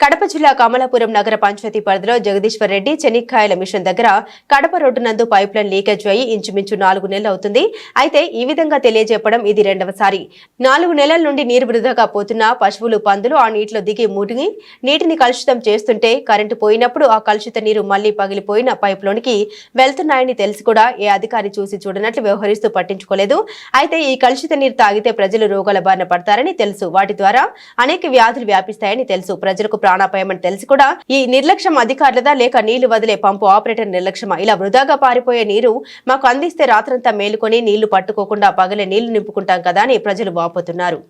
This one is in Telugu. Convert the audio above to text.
కడప జిల్లా కమలాపురం నగర పంచాయతీ పరిధిలో జగదీశ్వర్ రెడ్డి చెనిక్కాయల మిషన్ దగ్గర కడప రోడ్డు నందు పైప్ లైన్ లీకేజ్ అయ్యి ఇంచుమించు నాలుగు నెలలు అవుతుంది. అయితే ఈ విధంగా తెలియజెప్పడం ఇది రెండవసారి. నాలుగు నెలల నుండి నీరు వృధాగా పోతున్న పశువులు పందులు ఆ నీటిలో దిగి ముడిగి నీటిని కలుషితం చేస్తుంటే కరెంటు పోయినప్పుడు ఆ కలుషిత నీరు మళ్ళీ పగిలిపోయిన పైప్లోనికి వెళ్తున్నాయని తెలిసి కూడా ఏ అధికారి చూసి చూడనట్లు వ్యవహరిస్తూ పట్టించుకోలేదు. అయితే ఈ కలుషిత నీరు తాగితే ప్రజలు రోగాల బారిన పడతారని తెలుసు. వాటి ద్వారా అనేక వ్యాధులు వ్యాపిస్తాయని తెలుసు. ప్రజలకు ప్రాణాపాయమని తెలిసి కూడా ఈ నిర్లక్ష్యం అధికారులదా లేక నీళ్ళు వదిలే పంపు ఆపరేటర్ నిర్లక్ష్యమా? ఇలా వృధాగా పారిపోయే నీరు మాకు అందిస్తే రాత్రంతా మేలుకొని నీళ్ళు పట్టుకోకుండా పగలే నీళ్ళు నింపుకుంటాం కదా అని ప్రజలు వాపోతున్నారు.